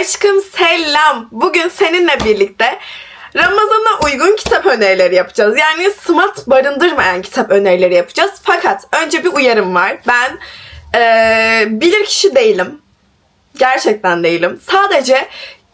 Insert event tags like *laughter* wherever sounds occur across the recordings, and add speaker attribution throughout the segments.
Speaker 1: Aşkım selam. Bugün seninle birlikte Ramazan'a uygun kitap önerileri yapacağız. Yani smart barındırmayan kitap önerileri yapacağız. Fakat önce bir uyarım var. Ben eee bilir kişi değilim. Gerçekten değilim. Sadece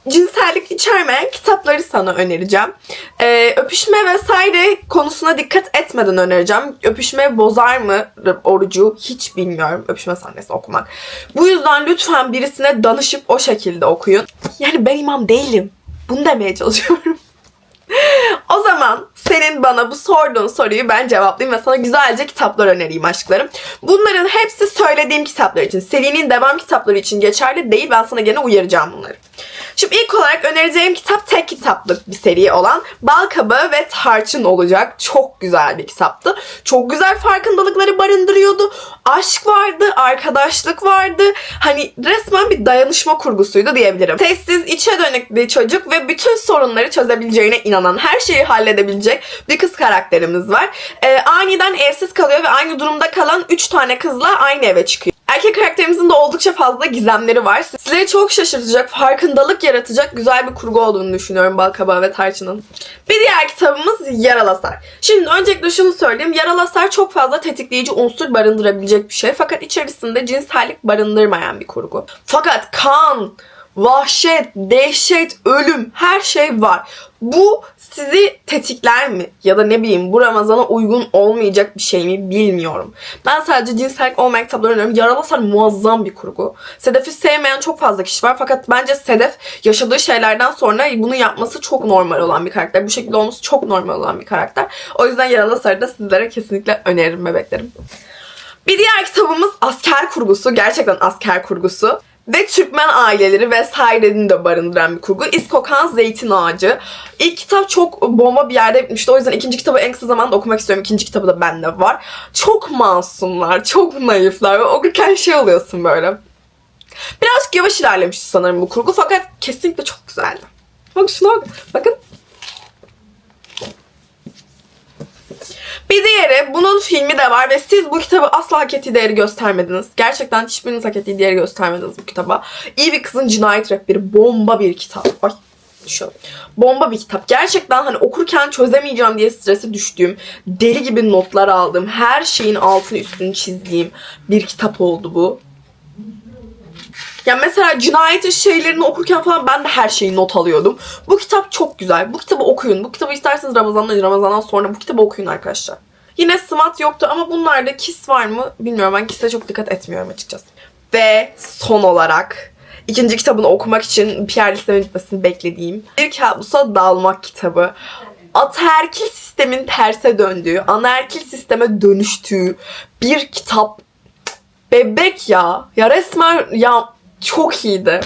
Speaker 1: cinsellik içermeyen kitapları sana önereceğim. Ee, öpüşme vesaire konusuna dikkat etmeden önereceğim. Öpüşme bozar mı orucu hiç bilmiyorum. Öpüşme sahnesi okumak. Bu yüzden lütfen birisine danışıp o şekilde okuyun. Yani ben imam değilim. Bunu demeye çalışıyorum. *laughs* O zaman senin bana bu sorduğun soruyu ben cevaplayayım ve sana güzelce kitaplar önereyim aşklarım. Bunların hepsi söylediğim kitaplar için. Serinin devam kitapları için geçerli değil. Ben sana gene uyaracağım bunları. Şimdi ilk olarak önereceğim kitap tek kitaplık bir seri olan Bal Kabağı ve Tarçın olacak. Çok güzel bir kitaptı. Çok güzel farkındalıkları barındırıyordu. Aşk vardı, arkadaşlık vardı. Hani resmen bir dayanışma kurgusuydu diyebilirim. Sessiz, içe dönük bir çocuk ve bütün sorunları çözebileceğine inanan, her şeyi halledebilecek bir kız karakterimiz var. Ee, aniden evsiz kalıyor ve aynı durumda kalan 3 tane kızla aynı eve çıkıyor. Erkek karakterimizin de oldukça fazla gizemleri var. Sizleri çok şaşırtacak, farkındalık yaratacak güzel bir kurgu olduğunu düşünüyorum Balkabağı ve Tarçın'ın. Bir diğer kitabımız Yaralasar. Şimdi öncelikle şunu söyleyeyim. Yaralasar çok fazla tetikleyici unsur barındırabilecek bir şey. Fakat içerisinde cinsellik barındırmayan bir kurgu. Fakat kan, vahşet, dehşet, ölüm her şey var. Bu sizi tetikler mi? Ya da ne bileyim bu Ramazan'a uygun olmayacak bir şey mi bilmiyorum. Ben sadece cinsellik olmayan kitapları öneriyorum. Yaralasar muazzam bir kurgu. Sedef'i sevmeyen çok fazla kişi var. Fakat bence Sedef yaşadığı şeylerden sonra bunu yapması çok normal olan bir karakter. Bu şekilde olması çok normal olan bir karakter. O yüzden Yaralasar'ı da sizlere kesinlikle öneririm bebeklerim. Bir diğer kitabımız asker kurgusu. Gerçekten asker kurgusu. Ve Türkmen aileleri vesairenin de barındıran bir kurgu. İskokan Zeytin Ağacı. İlk kitap çok bomba bir yerde bitmişti. O yüzden ikinci kitabı en kısa zamanda okumak istiyorum. İkinci kitabı da bende var. Çok masumlar, çok naifler ve okurken şey oluyorsun böyle. Birazcık yavaş ilerlemişti sanırım bu kurgu fakat kesinlikle çok güzeldi. Bak şuna bak. Bakın. Bir diğeri bunun filmi de var ve siz bu kitabı asla hak ettiği değeri göstermediniz. Gerçekten hiçbiriniz hak ettiği değeri göstermediniz bu kitaba. İyi bir kızın cinayet rehberi. Bomba bir kitap. Ay şu bomba bir kitap. Gerçekten hani okurken çözemeyeceğim diye strese düştüğüm, deli gibi notlar aldığım, her şeyin altını üstünü çizdiğim bir kitap oldu bu. Ya mesela cinayet şeylerini okurken falan ben de her şeyi not alıyordum. Bu kitap çok güzel. Bu kitabı okuyun. Bu kitabı isterseniz Ramazan'dan Ramazan'dan sonra bu kitabı okuyun arkadaşlar. Yine SMAT yoktu ama bunlarda KISS var mı bilmiyorum. Ben KISS'e çok dikkat etmiyorum açıkçası. Ve son olarak ikinci kitabını okumak için PR listemin bitmesini beklediğim Bir Kabusa Dalmak kitabı. Ataerkil sistemin terse döndüğü, anaerkil sisteme dönüştüğü bir kitap bebek ya. Ya resmen ya çok iyiydi.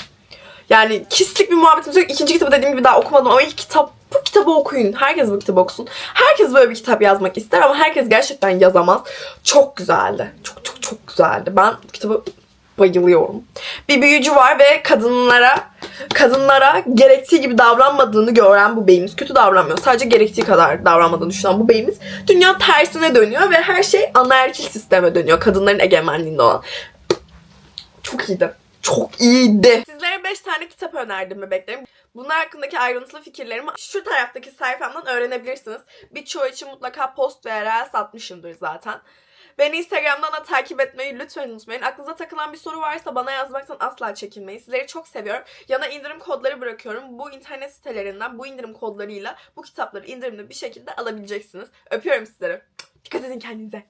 Speaker 1: Yani kislik bir muhabbetimiz yok. İkinci kitabı dediğim gibi daha okumadım ama ilk kitap bu kitabı okuyun. Herkes bu kitabı okusun. Herkes böyle bir kitap yazmak ister ama herkes gerçekten yazamaz. Çok güzeldi. Çok çok çok güzeldi. Ben bu kitabı bayılıyorum. Bir büyücü var ve kadınlara kadınlara gerektiği gibi davranmadığını gören bu beyimiz kötü davranmıyor. Sadece gerektiği kadar davranmadığını düşünen bu beyimiz dünya tersine dönüyor ve her şey anaerkil sisteme dönüyor. Kadınların egemenliğinde olan. Çok iyiydi. Çok iyiydi. Sizlere 5 tane kitap önerdim bebeklerim. Bunlar hakkındaki ayrıntılı fikirlerimi şu taraftaki sayfamdan öğrenebilirsiniz. Birçoğu için mutlaka post ve reels atmışımdır zaten. Beni Instagram'dan da takip etmeyi lütfen unutmayın. Aklınıza takılan bir soru varsa bana yazmaktan asla çekinmeyin. Sizleri çok seviyorum. Yana indirim kodları bırakıyorum. Bu internet sitelerinden bu indirim kodlarıyla bu kitapları indirimli bir şekilde alabileceksiniz. Öpüyorum sizleri. Dikkat edin kendinize.